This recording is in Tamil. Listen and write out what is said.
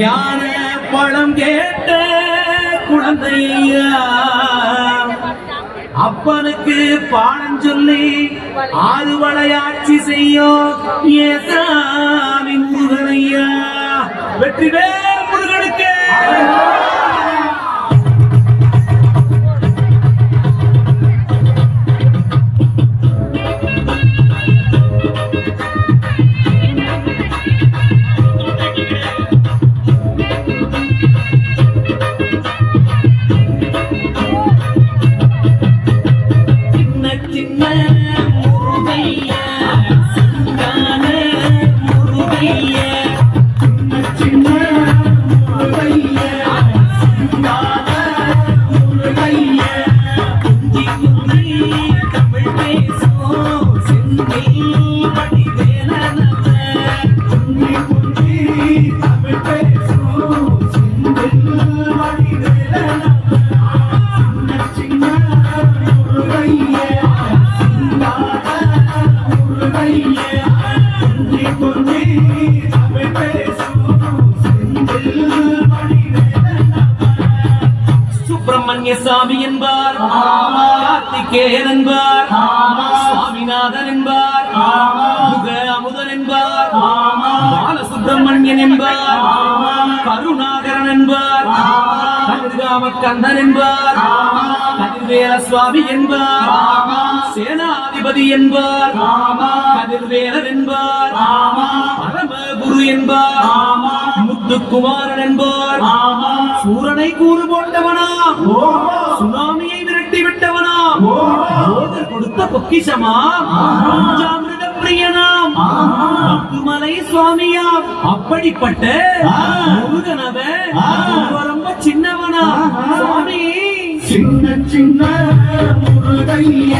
ஞான பழம் கேட்ட குழந்தையா? அப்பனுக்கு பாடம் சொல்லி ஆறு வளையாட்சி செய்யும் ஏசாமி முருகனையா? வெற்றிவேல் சுப்பிரமணிய சாமி என்பார் கார்த்திகேயன் என்பார் சுவாமிநாதன் என்பார் முக அமுதன் என்பார் பாலசுப்பிரமணியன் என்பார் கருணாகரன் என்பார் கந்தன் என்பார் கதிர்வேல சுவாமி என்பார் சேனாதிபதி என்பார் கதிர்வேலன் என்பார் பரமகுரு என்பார் முத்துக்குமாரன் என்பார் சூரனை கூறு போட்டவனா சுனாமியை விரட்டி விட்டவனா. கொடுத்த பொக்கிஷமா? பஞ்சாமிருத பிரியனாம் முத்துமலை சுவாமியாம். அப்படிப்பட்ட முருகனவ ரொம்ப ரொம்ப சின்னவனா. சுவாமி. சின்ன சின்ன முருகைய